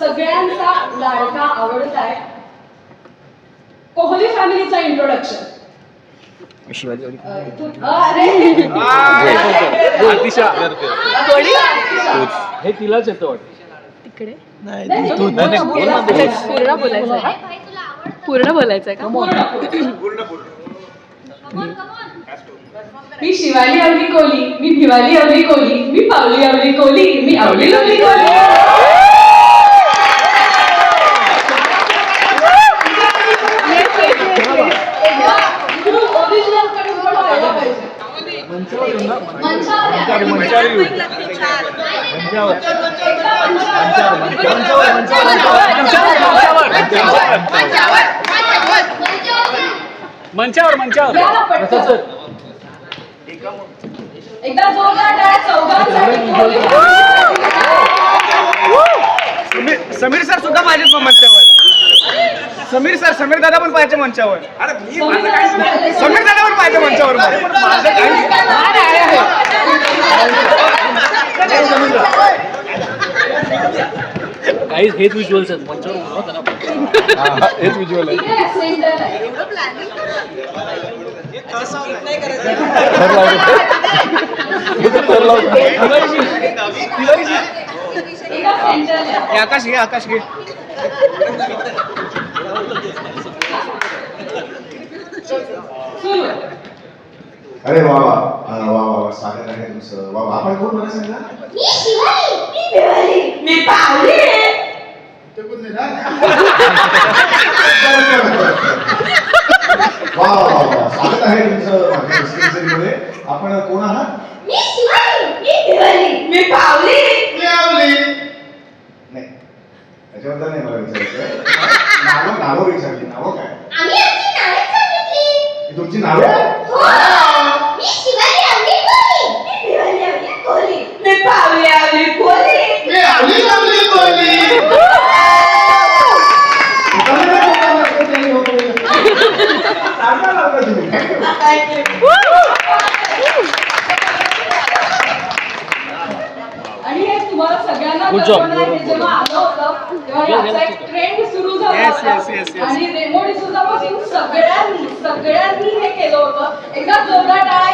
सगळ्यांचा लाडका आवडता आहे. कोहली फॅमिलीचा इंट्रोडक्शन? हे तिलाच येतं तिकडे. पूर्ण बोलायचं पूर्ण बोलायचं आहे का? मी शिवाली आवली कोली मी भिवाली आवली कोली मी पावली आवली कोली मी आवली आवली कोली ओरिजिनलकडून पण व्हायला पाहिजे मंचावर येऊन ना मंचावर या. मंचावर मंचावर येऊन मंचावर मंचावर मंचावर मंचावर मंचावर या ना पटकन. एकदा चौघांसाठी कोली. समीर सर सुद्धा पाहिजेत मग मंचावर समीर सर समीर दादा पण पाहिजे मंचावर समीर दादा पण पाहिजे मंचावर मग. माझं काही काहीच हेच विज्युअल्स आहेत मंचावर उभं राहा ना. हेच विज्युअल आहे. थर लावतो. इथं थर लावतो. हे आकाश घे आकाश घे अरे वा वा अ, वा वा वा स्वागत आहे तुमचं वा वा आपण कोण मला सांगा मी पावली ते पण नाही ना? वा वा वा वा स्वागत आहे तुमचं माझ्या मुस्लिम सेरीमध्ये आपण कोण आहात? मी पावली. मिळावली. नाही. त्याच्याबद्दल नाही मला विचारायचं. नावं नावं विचारली. नावं काय? ही तुमची नावं? आहे मी पावली आवली कोली. मी आवली लावली कोणी सांगा लावलं तुम्ही. आणि हे तुम्हाला सगळ्यांना. कल्पना आहे, हे जेव्हा आलं होतं तेव्हा याचा एक ट्रेंड सुरू झाला होता. आणि रेमो डिसुझापासून सगळ्यांनी सगळ्यांनी हे केलं होतं एकदा जोरदार टाळा